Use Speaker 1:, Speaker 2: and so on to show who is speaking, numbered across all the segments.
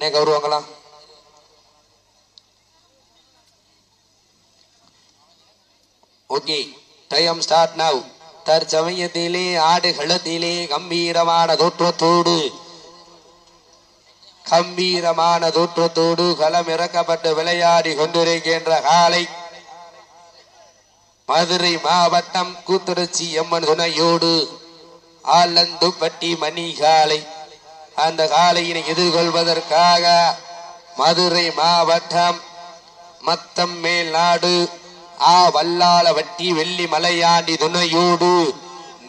Speaker 1: அண்ணே கௌரவங்களா okay time start now தற்சமயத்திலே ஆடுகளத்திலே கம்பீரமான தோற்றத்தோடு கம்பீரமான தோற்றத்தோடு களம் இறக்கப்பட்டு விளையாடி கொண்டிருக்கின்ற காலை மதுரை மாவட்டம் கூத்துருச்சி அம்மன் துணையோடு ஆலந்துப்பட்டி மணிகாலை. அந்த காலையினை எதிர்கொள்வதற்காக மதுரை மாவட்டம் மத்தம் மேல் நாடு ஆ வல்லால வட்டி வெள்ளி மலையாண்டி துணையோடு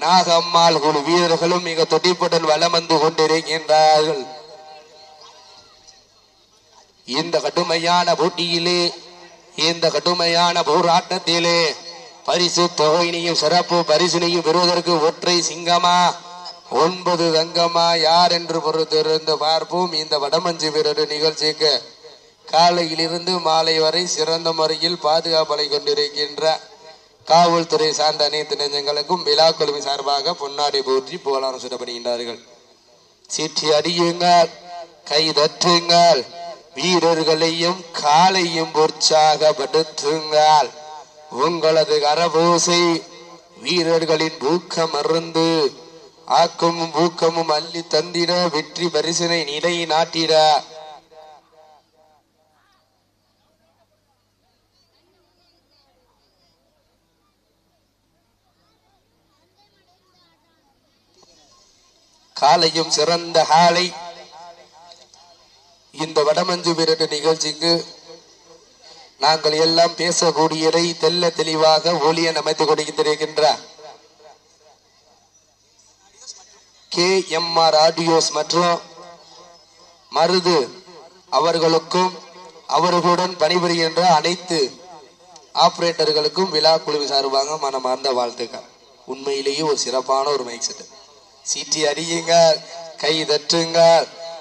Speaker 1: நாகம்மாள் குழு வீரர்களும் மிக துடிப்புடன் வலம் வந்து கொண்டிருக்கின்றார்கள். இந்த கடுமையான போட்டியிலே இந்த கடுமையான போராட்டத்திலே பரிசு தொகையினையும் சிறப்பு பரிசினையும் பெறுவதற்கு ஒற்றை சிங்கமா ஒன்பது தங்கமா யார் என்று பொறுத்திருந்து பார்ப்போம். இந்த வடமஞ்சு வீரர் நிகழ்ச்சிக்கு காலையிலிருந்து மாலை வரை சிறந்த முறையில் பாதுகாப்பலை கொண்டிருக்கின்ற காவல்துறை சார்ந்த அனைத்து நெஞ்சங்களுக்கும் விழா குழுமி சார்பாக பொன்னாடை போற்றி புகழாரம் சுடப்படுகின்றார்கள் சீற்றி அடியுங்கள் கை தற்றுங்கள் வீரர்களையும் காலையும் உற்சாகப்படுத்துங்கள். உங்களது கரபூசை வீரர்களின் ஊக்கம் அருந்து ஆக்கமும் ஊக்கமும் அள்ளி தந்திட வெற்றி பரிசினை நிலை நாட்டிட. காலையும் சிறந்த ஹாலை. இந்த வடமஞ்சு விரட்டு நிகழ்ச்சிக்கு நாங்கள் எல்லாம் பேசக்கூடியதை தெல்ல தெளிவாக ஒளியன் அமைத்துக் கொடுத்திருக்கின்றார் கே எம் ஆர் ஆடியோஸ் மற்றும் மருது அவர்களுக்கும் அவர்களுடன் பணிபுரிகின்ற அனைத்து ஆப்ரேட்டர்களுக்கும் விழா குழுவி சார்பாக மனமார்ந்த வாழ்த்துக்கள். உண்மையிலேயே ஒரு சிறப்பான ஒரு மைக் செட் சீட்டி அடியுங்க கை தட்டுங்க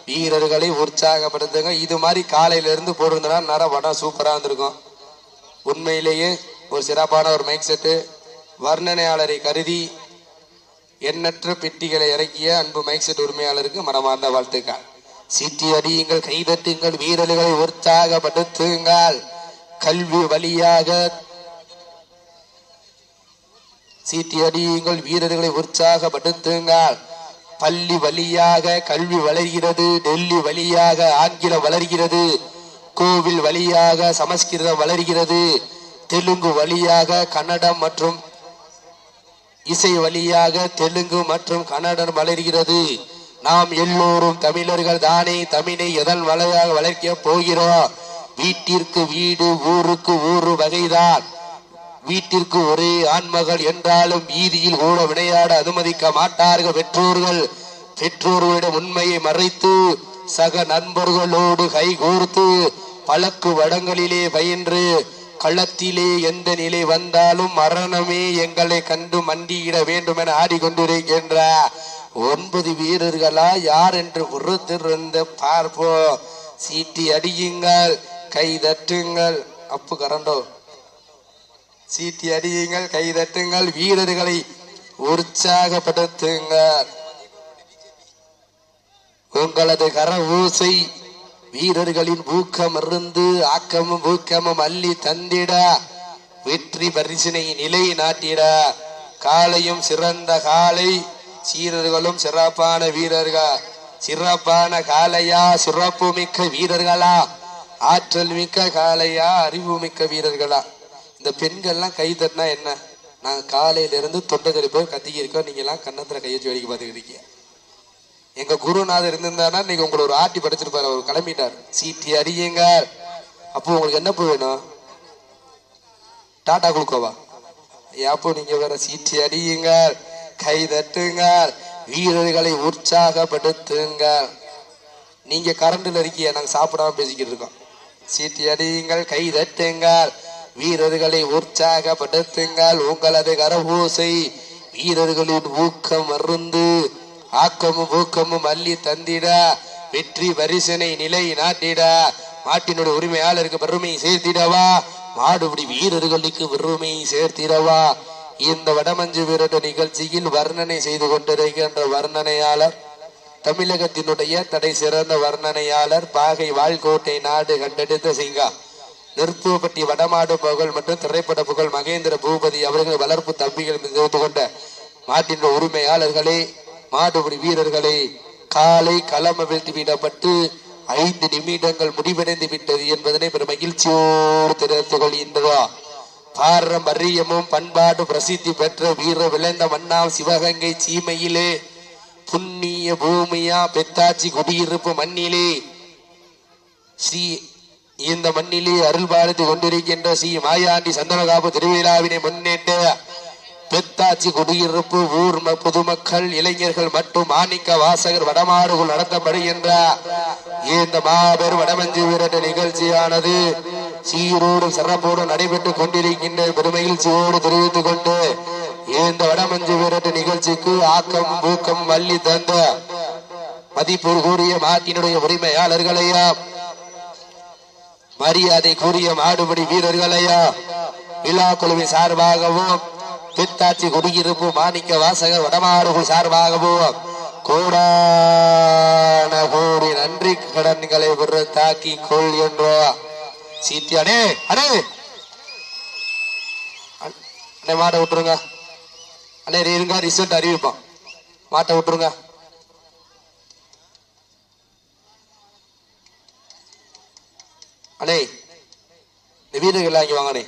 Speaker 1: வீரர்களை உற்சாகப்படுத்துங்க. இது மாதிரி காலையிலேருந்து போட்டிருந்தனா நர சூப்பராக இருந்திருக்கும். உண்மையிலேயே ஒரு சிறப்பான ஒரு மைக் செட்டு வர்ணனையாளரை கருதி எண்ணற்ற பெட்டிகளை இறக்கிய அன்பு மைக்செட் உரிமையாளருக்கு மனமார்ந்த வாழ்த்துக்கள். சீட்டி அடியுங்கள் கைதட்டுங்கள் வீரர்களை உற்சாகப்படுத்துங்கள் கல்வி வழியாக சீட்டி அடியுங்கள் வீரர்களை உற்சாகப்படுத்துங்கள் பள்ளி வழியாக கல்வி வளர்கிறது டெல்லி வழியாக ஆங்கிலம் வளர்கிறது கோவில் வழியாக சமஸ்கிருதம் வளர்கிறது தெலுங்கு வழியாக கன்னடம் மற்றும் இசை வழியாக தெலுங்கு மற்றும் கன்னடம் வளர்கிறது. நாம் எல்லோரும் தமிழர்கள் தானே தமிழை எதன் வலையாக வளர்க்க போகிறோம் வீட்டிற்கு வீடு ஊருக்கு ஊரு வகைதான். வீட்டிற்கு ஒரே ஆண்மகள் என்றாலும் வீதியில் கூட விளையாட அனுமதிக்க மாட்டார்கள் பெற்றோர்கள். பெற்றோர்களிடம் உண்மையை மறைத்து சக நண்பர்களோடு கைகோர்த்து பழக்கு வடங்களிலே பயின்று களத்திலே எந்த நிலை வந்தாலும் மரணமே எங்களை கண்டு மண்டியிட வேண்டும் என ஆடிக்கொண்டிருக்கின்ற ஒன்பது வீரர்களா யார் என்று பொறுத்திருந்து பார்ப்போம். சீட்டி அடியுங்கள் கை தட்டுங்கள். அப்பு கரண்டோ. சீட்டி அடியுங்கள் கை தட்டுங்கள். வீரர்களை உற்சாகப்படுத்துங்கள். உங்களது கர ஊசை வீரர்களின் ஊக்கம் இருந்து ஆக்கமும் ஊக்கமும் அள்ளி தந்திட. வெற்றி பரிசினை நிலை நாட்டிட. காலையும் சிறந்த காலை. சீரர்களும் சிறப்பான வீரர்கள். சிறப்பான காலையா? சிறப்பு மிக்க வீரர்களா? ஆற்றல் மிக்க காலையா? அறிவு மிக்க வீரர்களா? இந்த பெண்கள்லாம் கை தட்டினா என்ன? நாங்கள் காலையிலேருந்து தொண்டை போய் கத்திக்கிருக்கோம். நீங்கள்லாம் கண்ணத்தில் கையை ஜோடிக்கு கையச்சு பார்த்துக்கிட்டு எங்க குருநாதர் இருந்திருந்தாருன்னா நீங்க உங்களை ஒரு ஆட்டி படைச்சிருப்பாரு. அவர் கிளம்பிட்டார். சீட்டி அடியுங்க. அப்போ உங்களுக்கு என்ன பூ வேணும்? டாடா குளுக்கோவா அப்போ நீங்க வேற சீட்டி அடியுங்க. கை தட்டுங்க. வீரர்களை உற்சாகப்படுத்துங்க. நீங்க கரண்டில் இருக்கிய நாங்க சாப்பிடாம பேசிக்கிட்டு இருக்கோம். சீட்டி அடியுங்கள் கை தட்டுங்கள் வீரர்களை உற்சாகப்படுத்துங்கள் உங்களது கரபூசை வீரர்களின் ஊக்கம் அருந்து ஆக்கமும் ஊக்கமும் அள்ளி தந்திட. வெற்றி வரிசனை நிலை நாட்டிட. மாட்டினுடைய உரிமையாளருக்கு பெருமை சேர்த்திடவா. மாடுபிடி வீரர்களுக்கு பெருமை சேர்த்திடவா. இந்த வடமஞ்சு வீரர் நிகழ்ச்சியில் வர்ணனை செய்து கொண்டிருக்கின்ற வர்ணனையாளர் தமிழகத்தினுடைய தடை சிறந்த வர்ணனையாளர் பாகை வாழ்கோட்டை நாடு கண்டெடுத்த சிங்கா. நெருப்புப்பட்டி வடமாடு புகழ் மற்றும் திரைப்பட புகழ் மகேந்திர பூபதி அவர்கள் வளர்ப்பு தம்பிகள் கொண்ட மாட்டின் உரிமையாளர்களே மாடுபிடி வீரர்களை காலை களம் வீழ்த்தி விடப்பட்டு ஐந்து நிமிடங்கள் முடிவடைந்து விட்டது என்பதனை பெரும் மகிழ்ச்சியோடு தெரிவித்துக் கொள்கின்றோம் பாரம்பரியமும் பண்பாடு பிரசித்தி பெற்ற வீர விளைந்த மன்னா சிவகங்கை சீமையிலே புண்ணிய பூமியா பெத்தாச்சி குடியிருப்பு மண்ணிலே ஸ்ரீ இந்த மண்ணிலே அருள் பாரதி கொண்டிருக்கின்ற ஸ்ரீ மாயாண்டி சந்தனகாப்பு திருவிழாவினை முன்னிட்டு பெத்தாச்சி குடியிருப்பு ஊர் பொதுமக்கள் இளைஞர்கள் மற்றும் மாணிக்க வாசகர் வடமாடுகள் நடத்தப்படுகின்ற இந்த மாபெரும் வடமஞ்சு விரட்டு நிகழ்ச்சியானது சீரோடும் சிறப்போடும் நடைபெற்றுக் கொண்டிருக்கின்ற பெருமகிழ்ச்சியோடு தெரிவித்துக் கொண்டு இந்த வடமஞ்சு வீரட்டு நிகழ்ச்சிக்கு ஆக்கம் ஊக்கம் வள்ளி தந்த மதிப்பு கூறிய மாட்டினுடைய உரிமையாளர்களையா மரியாதை கூறிய மாடுபடி வீரர்களையா விழா குழுவின் சார்பாகவும் தித்தாச்சி குடியிருப்பு மாணிக்க வாசகர் வடமாடுகள் சார்பாகவும் கோடான கோடி நன்றி கடன்களை ஒரு தாக்கி கொள் என்றோ. சீட்டி அடே அடே. அண்ணே மாட்டை விட்டுருங்க. அண்ணே இருங்க ரிசல்ட் அறிவிப்பான் மாட்டை விட்டுருங்க. அண்ணே இந்த வீரர்கள் வாங்கி வாங்கண்ணே